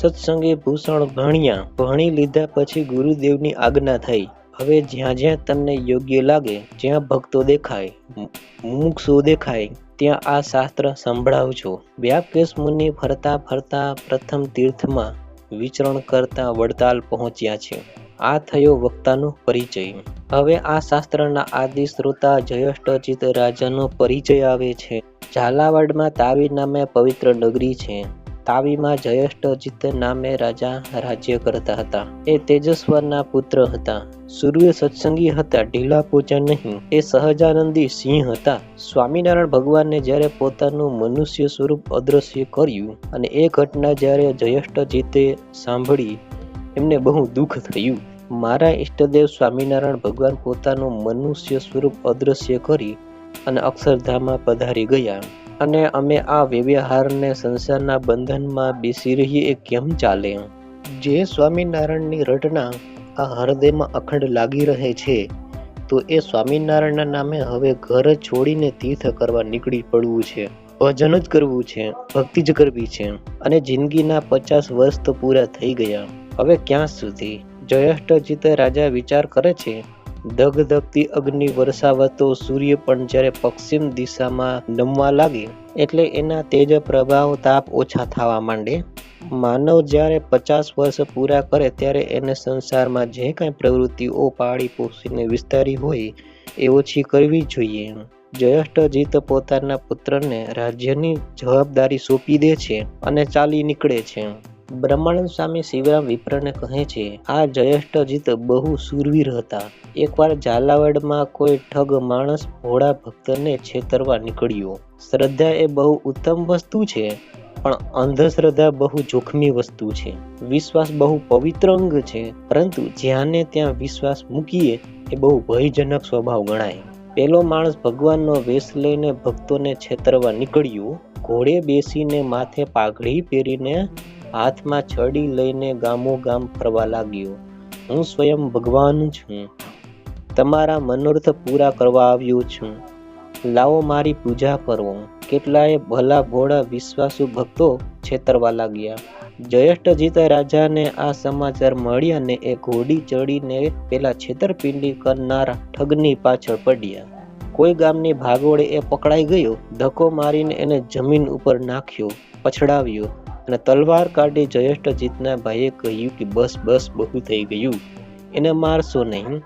સત્સંગી ભૂષણ ભણ્યા. ભણી લીધા પછી ગુરુદેવની આજ્ઞા થઈ. હવે જ્યાં જ્યાં તમને યોગ્ય લાગે, જ્યાં ભક્તો દેખાય મુક્ષો દેખાય, ત્યાં આ શાસ્ત્ર સંભળાવજો. વ્યાપકેશ મુનિ ફરતા ફરતા પ્રથમ તીર્થમાં વિચરણ કરતા વડતાલ પહોંચ્યા છે. આ થયો વક્તાનો પરિચય. હવે આ શાસ્ત્રના આદિ શ્રોતા જયષ્ટચિત રાજાનો પરિચય આવે છે. ઝાલાવાડમાં તાવી નામે પવિત્ર નગરી છે. તાવીમાં જયેષ્ઠચિત નામે રાજા રાજ્ય કરતા હતા. એ તેજસ્વરના પુત્ર હતા. સૂર્ય સત્સંગી હતા, ઢીલા પોચા નહીં. એ સહજાનંદી સિંહ હતા. સ્વામિનારાયણ ભગવાનને જ્યારે પોતાનું મનુષ્ય સ્વરૂપ અદ્રશ્ય કર્યું અને એ ઘટના જ્યારે જયેષ્ઠજીતે સાંભળી, એમને બહુ દુઃખ થયું. મારા ઈષ્ટદેવ સ્વામિનારાયણ ભગવાન પોતાનું મનુષ્ય સ્વરૂપ અદ્રશ્ય કરી અને અક્ષરધામમાં પધારી ગયા. અને અમે આ વ્યવહારને સંસારના બંધનમાં બેસી રહીએ કેમ ચાલે? જે સ્વામિનારાયણની રટના આ હૃદયમાં અખંડ લાગી રહે છે, તો એ સ્વામિનારાયણના નામે હવે ઘર છોડીને તીર્થ કરવા નીકળી પડવું છે. ભજન જ કરવું છે, ભક્તિ જ કરવી છે, અને જિંદગીના પચાસ વર્ષ તો પૂરા થઈ ગયા. હવે ક્યાં સુધી? જયેષ્ઠજીત રાજા વિચાર કરે છે ધગધગતી અગ્નિ વરસાવતો સૂર્ય પણ જ્યારે પશ્ચિમ દિશામાં નમવા લાગે, એટલે એના તેજ પ્રભાવ તાપ ઓછા થવા માંડે. માનવ જ્યારે પચાસ વર્ષ પૂરા કરે ત્યારે એને સંસારમાં જે કાંઈ પ્રવૃત્તિઓ પાળી પોષીને વિસ્તારી હોય, એ ઓછી કરવી જોઈએ. જયેષ્ઠજીત પોતાના પુત્રને રાજ્યની જવાબદારી સોંપી દે છે અને ચાલી નીકળે છે. બ્રહ્માનંદ સ્વામી શિવરામ વિપ્રને કહે છે, આ જયેષ્ઠજીત બહુ સુરવીર હતા. એકવાર ઝાલાવાડમાં કોઈ ઠગ માણસ ભોળા ભક્તને છેતરવા નીકળ્યો. શ્રદ્ધા એ બહુ ઉત્તમ વસ્તુ છે, પણ અંધશ્રદ્ધા બહુ જોખમી વસ્તુ છે. વિશ્વાસ બહુ પવિત્ર અંગ છે, પરંતુ જ્યાંને ત્યાં વિશ્વાસ મૂકીએ, એ બહુ ભયજનક સ્વભાવ ગણાય. પેલો માણસ ભગવાનનો વેશ લઈને ભક્તોને છેતરવા નીકળ્યો. ઘોડે બેસીને માથે પાઘડી પહેરીને હાથમાં છડી લઈને ગામો ગામ ફરવા લાગ્યો. હું સ્વયં ભગવાન છું તમારા મનોરથ પૂરા કરવા આવ્યો છું. લાવો મારી પૂજા કરો. કેટલાય ભલા ભોળા વિશ્વાસુ ભક્તો છેતરવા લાગ્યા. જયેષ્ઠજીત રાજાને આ સમાચાર મળ્યા ને એ ઘોડી ચડીને પેલા છેતરપિંડી કરનાર ઠગની પાછળ પડ્યા. કોઈ ગામની ભાગોળે એ પકડાઈ ગયો, ધક્કો મારીને એને જમીન ઉપર નાખ્યો, પછડાવ્યો. અને તલવાર કાઢી જયેષ્ઠજીતના ભાઈએ કહ્યું કે બસ બસ, બહુ થઈ ગયું. એને મારશો નહીં.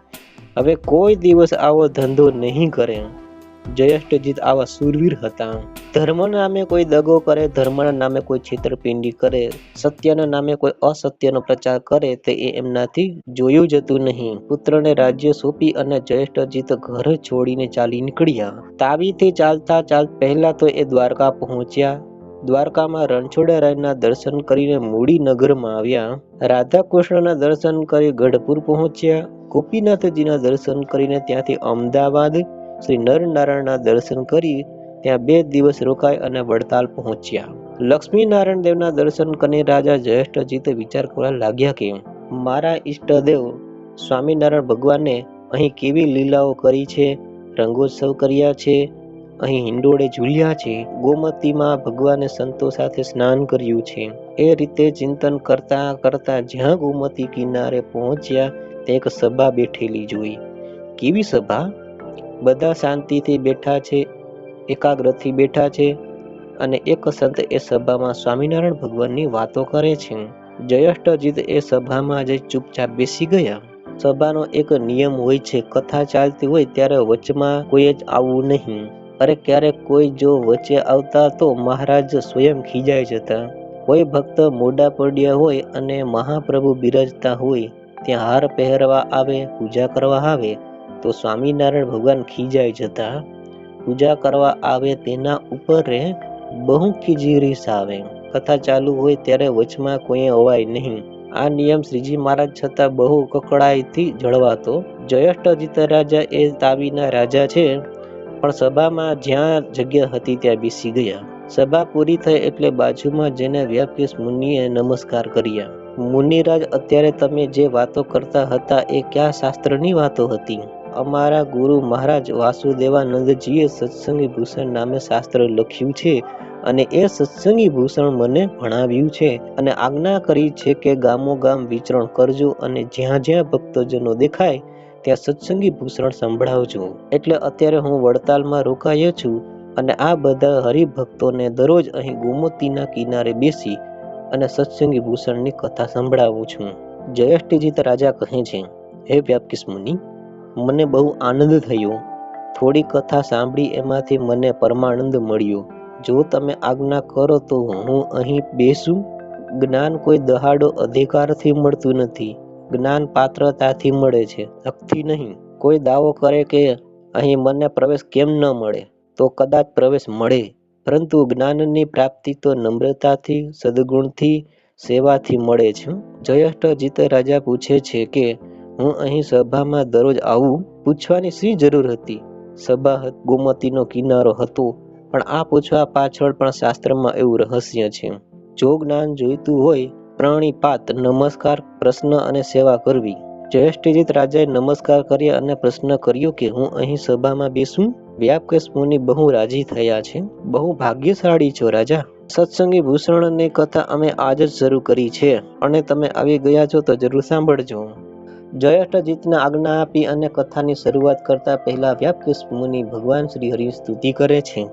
હવે કોઈ દિવસ આવો ધંધો નહીં કરે. જયેષ્ઠજીત આવા સુરવીર હતા. ધર્મ નામે કોઈ દગો કરે ધર્મના નામે કોઈ છેતરપિંડી કરે, સત્યના નામે કોઈ અસત્યનો પ્રચાર કરે તે એ એમનાથી જોયું જતું નહીં. પુત્રને રાજ્ય સોંપી અને જયેષ્ઠજીત ઘર છોડીને ચાલી નીકળ્યા. તાવીથી ચાલતા ચાલ પહેલા તો એ દ્વારકા પહોંચ્યા. દ્વારકામાં રણછોડરાયના દર્શન કરીને મૂડી નગરમાં આવ્યા. રાધા કૃષ્ણના દર્શન કરી ગઢપુર પહોંચ્યા. ગોપીનાથજીના દર્શન કરીને ત્યાંથી અમદાવાદ શ્રી નરનારાયણના દર્શન કરી ત્યાં બે દિવસ રોકાઈ અને વડતાલ પહોંચ્યા. લક્ષ્મીનારાયણ દેવના દર્શન કરીને રાજા જયેષ્ઠજીત વિચાર કરવા લાગ્યા કે, મારા ઈષ્ટદેવ, સ્વામિનારાયણ ભગવાને અહીં કેવી લીલાઓ કરી છે, રંગોત્સવ કર્યા છે અહીં હિંડોળે ઝૂલ્યા છે, ગોમતીમાં ભગવાને સંતો સાથે સ્નાન કર્યું છે. એ રીતે ચિંતન કરતા કરતા જ્યાં ગોમતી કિનારે પહોંચ્યા તે એક સભા બેઠેલી જોઈ. કેવી સભા? બધા શાંતિથી બેઠા છે, એકાગ્રથી બેઠા છે અને એક સંત એ સભામાં સ્વામિનારાયણ ભગવાનની વાતો કરે છે. જયેષ્ઠજીત એ સભામાં જઈ ચૂપચાપ બેસી ગયા. સભાનો એક નિયમ હોય છે, કથા ચાલતી હોય ત્યારે વચમાં કોઈ જ આવવું નહીં. અરે ક્યારેક કોઈ જો વચ્ચે આવતા તો મહારાજ સ્વયં ખીજાઈ જતા. કોઈ ભક્ત મોડા પડ્યા હોય અને મહાપ્રભુ બિરાજતા હોય, ત્યાં હાર પહેરવા આવે, પૂજા કરવા આવે, તો સ્વામિનારાયણ ભગવાન ખીજાઈ જતા. પૂજા કરવા આવે તેના ઉપર બહુ ખીજીરીસ આવે કથા ચાલુ હોય ત્યારે વચમાં કોઈ અવાય નહીં. આ નિયમ શ્રીજી મહારાજ છતાં બહુ કકડાઈથી જળવાતો. જયેષ્ઠજીત રાજા એ તાવીના રાજા છે. પણ સભામાં જ્યાં જગ્યા હતી ત્યાં બેસી ગયા. સભા પૂરી થઈ એટલે બાજુમાં જેને વ્યાપકેશ મુનિએ નમસ્કાર કર્યા. મુનિરાજ, અત્યારે તમે જે વાતો કરતા હતા એ કયા શાસ્ત્રની વાતો હતી? અમારા ગુરુ મહારાજ વાસુદેવાનંદજીએ સત્સંગી ભૂષણ નામે શાસ્ત્ર લખ્યું છે અને એ સત્સંગી ભૂષણ મને ભણાવ્યું છે અને આજ્ઞા કરી છે કે ગામો ગામ વિચરણ કરજો અને જ્યાં જ્યાં ભક્તજનો દેખાય ત્યાં સત્સંગી ભૂષણ સંભળાવજો એટલે અત્યારે હું વડતાલમાં રોકાયો છું અને આ બધા હરિભક્તોને દરરોજ અહીં ગોમતીના કિનારે બેસી અને સત્સંગી ભૂષણની કથા સંભળાવું છું. જયેષ્ઠજીત રાજા કહે છે, હે વ્યાપકિસ મુનિ, મને બહુ આનંદ થયો. થોડી કથા સાંભળી એમાંથી મને પરમાનંદ મળ્યો. જો તમે આજ્ઞા કરો તો હું અહીં બેસું. જ્ઞાન કોઈ દહાડો અધિકારથી મળતું નથી. જ્ઞાન પાત્રતાથી મળે છે. હકથી નહીં. કોઈ દાવો કરે કે અહીં મને પ્રવેશ કેમ ન મળે, તો કદાચ પ્રવેશ મળે. પરંતુ જ્ઞાનની પ્રાપ્તિ તો નમ્રતાથી, સદગુણથી, સેવાથી મળે છે. જયેષ્ઠ રાજા પૂછે છે કે, હું અહીં સભામાં દરરોજ આવું? પૂછવાની શી જરૂર હતી? સભા ગોમતીનો કિનારો હતો, પણ આ પૂછવા પાછળ પણ શાસ્ત્રમાં એવું રહસ્ય છે. જો જ્ઞાન જોઈતું હોય પ્રાણીપાત, નમસ્કાર, પ્રશ્ન અને સેવા કરવી. જયેષ્ઠજીત રાજાએ નમસ્કાર કર્યા અને પ્રશ્ન કર્યો કે, હું અહીં સભામાં બેસું? વ્યાપકેશ મુનિ બહુ રાજી થયા છે. બહુ ભાગ્યશાળી છો રાજા. સત્સંગી ભૂષણની કથા અમે આજ જ શરૂ કરી છે. અને તમે આવી ગયા છો તો જરૂર સાંભળજો. જયેષ્ઠજીતને આજ્ઞા આપી અને કથાની શરૂઆત કરતા પહેલા વ્યાપકેશ મુનિ ભગવાન શ્રી હરિ સ્તુતિ કરે છે.